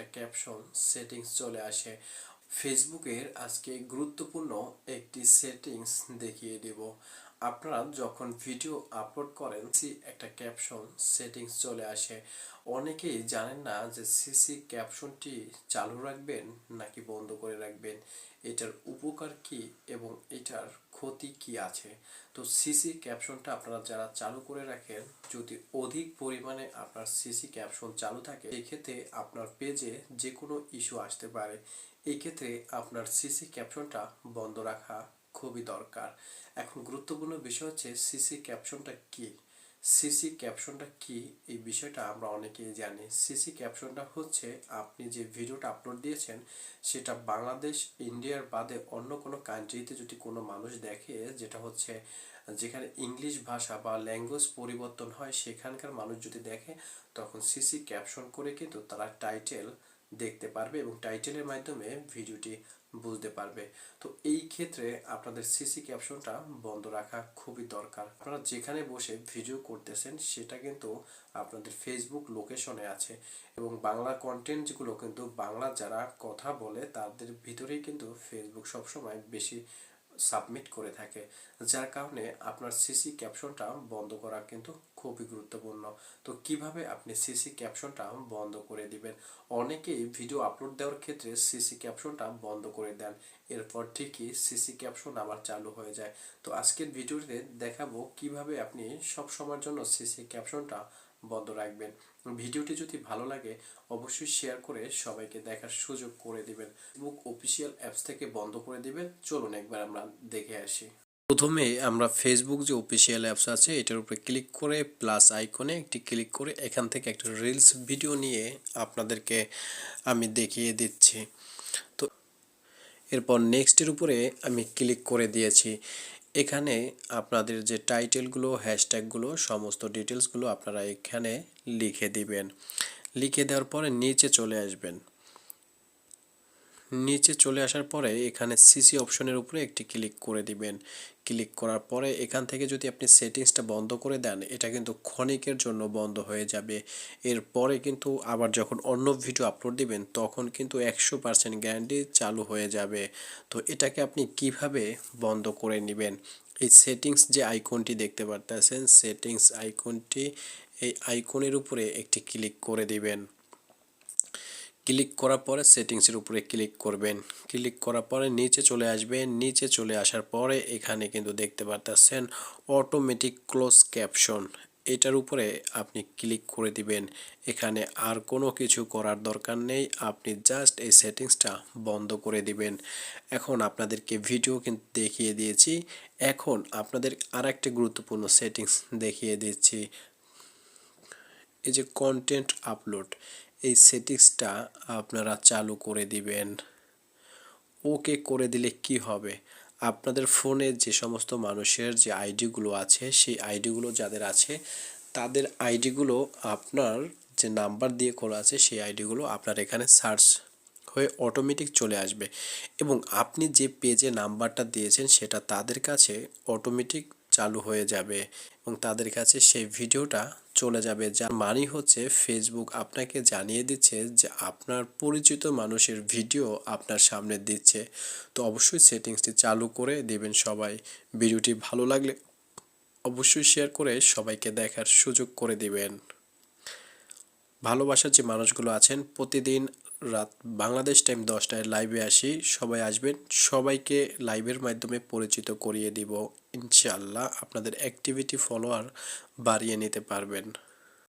একটা caption settings চলে আসে। ফেসবুকের আজকে গুরুত্বপূর্ণ একটি সেটিংস দেখিয়ে দেব। আপনারা যখন ভিডিও আপলোড করেন, সি একটা ক্যাপশন সেটিংস চলে আসে। অনেকেই জানেন না যে সিসি ক্যাপশনটি চালু রাখবেন নাকি বন্ধ করে রাখবেন, এটার উপকার কি এবং এটার ক্ষতি কি আছে? তো সিসি ক্যাপশনটা আপনারা যারা চালু করে রাখেন, যদি অধিক পরিমাণে আপনার সিসি ক্যাপশন চালু থাকে, এক্ষেত্রে আপনার পেজে যে কোনো ইস্যু আসতে পারে। এক্ষেত্রে আপনার সিসি ক্যাপশনটা বন্ধ রাখা খুবই দরকার। এখন গুরুত্বপূর্ণ বিষয় হচ্ছে সিসি ক্যাপশনটা কি? সিসি ক্যাপশনটা কি? এই বিষয়টা আমরা অনেকেই জানি। সিসি ক্যাপশনটা হচ্ছে আপনি যে ভিডিওটা আপলোড দিয়েছেন, সেটা বাংলাদেশ, ইন্ডিয়ার বাদে অন্য কোনো কান্ট্রিতে যদি কোনো মানুষ দেখে, যেটা হচ্ছে যেখানে ইংলিশ ভাষা বা ল্যাঙ্গুয়েজ পরিবর্তন হয়, সেখানকার মানুষ যদি দেখে, তখন সিসি ক্যাপশন করে কিন্তু তারা টাইটেল দেখতে পারবে এবং টাইটেলের মাধ্যমে ভিডিওটি বুঝতে পারবে। তো এই ক্ষেত্রে আপনাদের সিসি ক্যাপশনটা বন্ধ রাখা খুবই দরকার। আপনারা যেখানে বসে ভিডিও করতেছেন, সেটা কিন্তু আপনাদের ফেসবুক লোকেশনে আছে এবং বাংলা কন্টেন্ট যেগুলো কিন্তু বাংলা যারা কথা বলে, তাদের ভিতরেই কিন্তু ফেসবুক সবসময় বেশি সাবমিট করে থাকে, যার কারণে আপনার সিসি ক্যাপশনটা বন্ধ করা কিন্তু খুবই গুরুত্বপূর্ণ। তো কীভাবে আপনি সিসি ক্যাপশনটা বন্ধ করে দিবেন? অনেকেই ভিডিও আপলোড দেওয়ার ক্ষেত্রে সিসি ক্যাপশনটা বন্ধ করে দেন। এরপর ঠিকই সিসি ক্যাপশন আবার চালু হয়ে যায়। তো আজকের ভিডিওতে দেখাবো কীভাবে আপনি সব সময়ের জন্য সিসি ক্যাপশনটা বন্ধ রাখবেন। ভিডিওটি যদি ভালো লাগে, অবশ্যই শেয়ার করে সবাইকে দেখার সুযোগ করে দিবেন। ফেসবুক অফিসিয়াল অ্যাপস থেকে বন্ধ করে দিবেন। চলুন একবার আমরা দেখে আসি। প্রথমে আমরা ফেসবুক যে অফিসিয়াল অ্যাপস আছে, এটার উপরে ক্লিক করে প্লাস আইকনে একটি ক্লিক করে এখান থেকে একটা রিলস ভিডিও নিয়ে আপনাদেরকে আমি দেখিয়ে দিচ্ছি। তো এরপর নেক্সটের উপরে আমি ক্লিক করে দিয়েছি। এখানে আপনাদের যে টাইটেলগুলো হ্যাশট্যাগুলো সমস্ত ডিটেলসগুলো আপনারা এখানে লিখে দিবেন। লিখে দেওয়ার পরে নিচে চলে আসবেন। নিচে চলে আসার পরে এখানে সিসি অপশনের উপরে একটি ক্লিক করে দিবেন। ক্লিক করার পরে এখান থেকে যদি আপনি সেটিংসটা বন্ধ করে দেন, এটা কিন্তু ক্ষণিকের জন্য বন্ধ হয়ে যাবে। এরপরে কিন্তু আবার যখন অন্য ভিডিও আপলোড দিবেন, তখন কিন্তু একশো পার্সেন্ট গ্যারান্টি চালু হয়ে যাবে। তো এটাকে আপনি কীভাবে বন্ধ করে নেবেন? এই সেটিংস যে আইকনটি দেখতে পারতেছেন, সেটিংস আইকনটি, এই আইকনের উপরে একটি ক্লিক করে দিবেন। ক্লিক করার পরে সেটিংসের উপরে ক্লিক করবেন। ক্লিক করার পরে নিচে চলে আসবেন। নিচে চলে আসার পরে এখানে কিন্তু দেখতে পারতেছেন অটোমেটিক ক্লোজ ক্যাপশন এটার উপরে আপনি ক্লিক করে দিবেন। এখানে আর কোনো কিছু করার দরকার নেই। আপনি জাস্ট এই সেটিংসটা বন্ধ করে দিবেন। এখন আপনাদেরকে ভিডিও কিন্তু দেখিয়ে দিয়েছি। এখন আপনাদের আর একটা গুরুত্বপূর্ণ সেটিংস দেখিয়ে দিচ্ছি। এই যে কন্টেন্ট আপলোড এই সেটিংসটা আপনারা চালু করে দিবেন। ওকে করে দিলে কি হবে? আপনাদের ফোনে যে সমস্ত মানুষের যে আইডিগুলো আছে, সেই আইডিগুলো যাদের আছে, তাদের আইডিগুলো আপনার যে নাম্বার দিয়ে করা আছে, সেই আইডিগুলো আপনার এখানে সার্চ হয়ে অটোমেটিক চলে আসবে। এবং আপনি যে পেজে নাম্বারটা দিয়েছেন, সেটা তাদের কাছে অটোমেটিক চালু হয়ে যাবে এবং তাদের কাছে সেই ভিডিওটা চলে যাবে। যার মানি হচ্ছে ফেসবুক আপনাকে জানিয়ে দিচ্ছে যে আপনার পরিচিত মানুষের ভিডিও আপনার সামনে দিচ্ছে। তো অবশ্যই সেটিংসটি চালু করে দেবেন সবাই। ভিডিওটি ভালো লাগলে অবশ্যই শেয়ার করে সবাইকে দেখার সুযোগ করে দিবেন। ভালোবাসার যে মানুষগুলো আছেন, প্রতিদিন রাত বাংলাদেশ টাইম দশটায় লাইভে আসি। সবাই আসবেন। সবাইকে লাইভের মাধ্যমে পরিচিত করিয়ে দিব। ইনশাল্লাহ আপনাদের অ্যাক্টিভিটি ফলোয়ার বাড়িয়ে নিতে পারবেন।